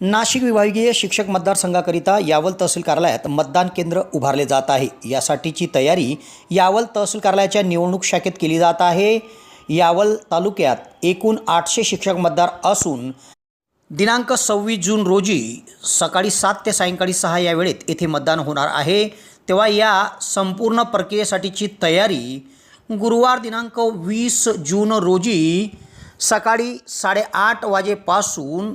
नाशिक विभागीय शिक्षक मतदारसंघाकरिता यावल तहसील कार्यालयात मतदान केंद्र उभारले जात आहे. यासाठीची तयारी यावल तहसील कार्यालयाच्या निवडणूक शाखेत केली जात आहे. यावल तालुक्यात एकूण आठशे शिक्षक मतदार असून दिनांक सव्वीस जून रोजी सकाळी सात ते सायंकाळी सहा या वेळेत येथे मतदान होणार आहे. तेव्हा या संपूर्ण प्रक्रियेसाठीची तयारी गुरुवार दिनांक वीस जून रोजी सकाळी साडेआठ वाजेपासून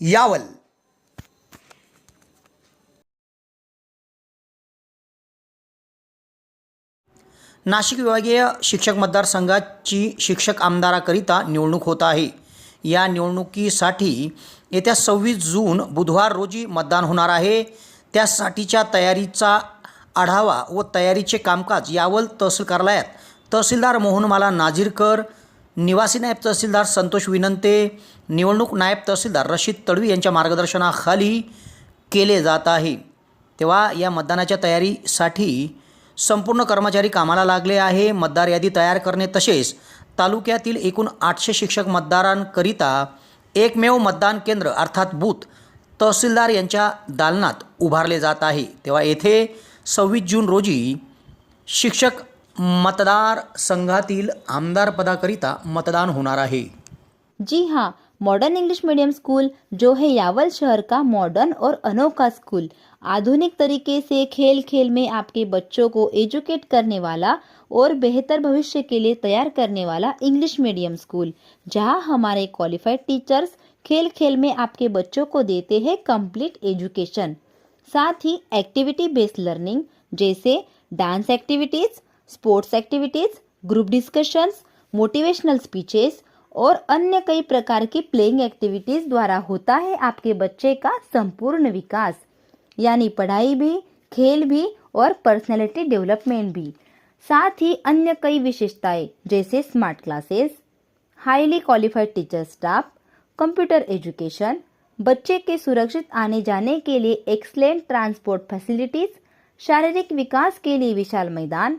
यावल. नाशिक विभागीय शिक्षक मतदारसंघाची शिक्षक आमदाराकरिता निवडणूक होत आहे. या निवडणुकीसाठी येत्या सव्वीस जून बुधवार रोजी मतदान होणार आहे. त्यासाठीच्या तयारीचा आढावा व तयारीचे कामकाज यावल तहसील कार्यालयात तहसीलदार मोहनमाला नाझीरकर निवासी नायब तहसीलदार संतोष विनंते निवडणूक नायब तहसीलदार रशीद तडवी यांच्या मार्गदर्शनाखाली केले जात आहे. तेव्हा या मतदानाच्या तयारीसाठी संपूर्ण कर्मचारी कामाला लागले आहे. मतदार यादी तयार करणे तसेच तालुक्यातील एकूण आठशे शिक्षक मतदारांकरिता एकमेव मतदान केंद्र अर्थात बूथ तहसीलदार यांच्या दालनात उभारले जात आहे. तेव्हा येथे सव्वीस जून रोजी शिक्षक मतदार संघातील आमदार पदाकरिता मतदान होणार आहे. जी हाँ मॉडर्न इंग्लिश मीडियम स्कूल जो है यावल शहर का मॉडर्न और अनोखा स्कूल आधुनिक तरीके से खेल खेल में आपके बच्चों को एजुकेट करने वाला और बेहतर भविष्य के लिए तैयार करने वाला इंग्लिश मीडियम स्कूल जहाँ हमारे क्वालिफाइड टीचर्स खेल खेल में आपके बच्चों को देते हैं कंप्लीट एजुकेशन साथ ही एक्टिविटी बेस्ड लर्निंग जैसे dance activities sports activities, group discussions, motivational speeches और अन्य कई प्रकार की प्लेइंग एक्टिविटीज़ द्वारा होता है आपके बच्चे का संपूर्ण विकास, यानी पढ़ाई भी, खेल भी और पर्सनैलिटी डेवलपमेंट भी। साथ ही अन्य कई विशेषताएँ, जैसे smart classes highly qualified teacher staff computer education बच्चे के सुरक्षित आने जाने के लिए एक्सलेंट ट्रांसपोर्ट फैसिलिटीज़ शारीरिक विकास के लिए विशाल मैदान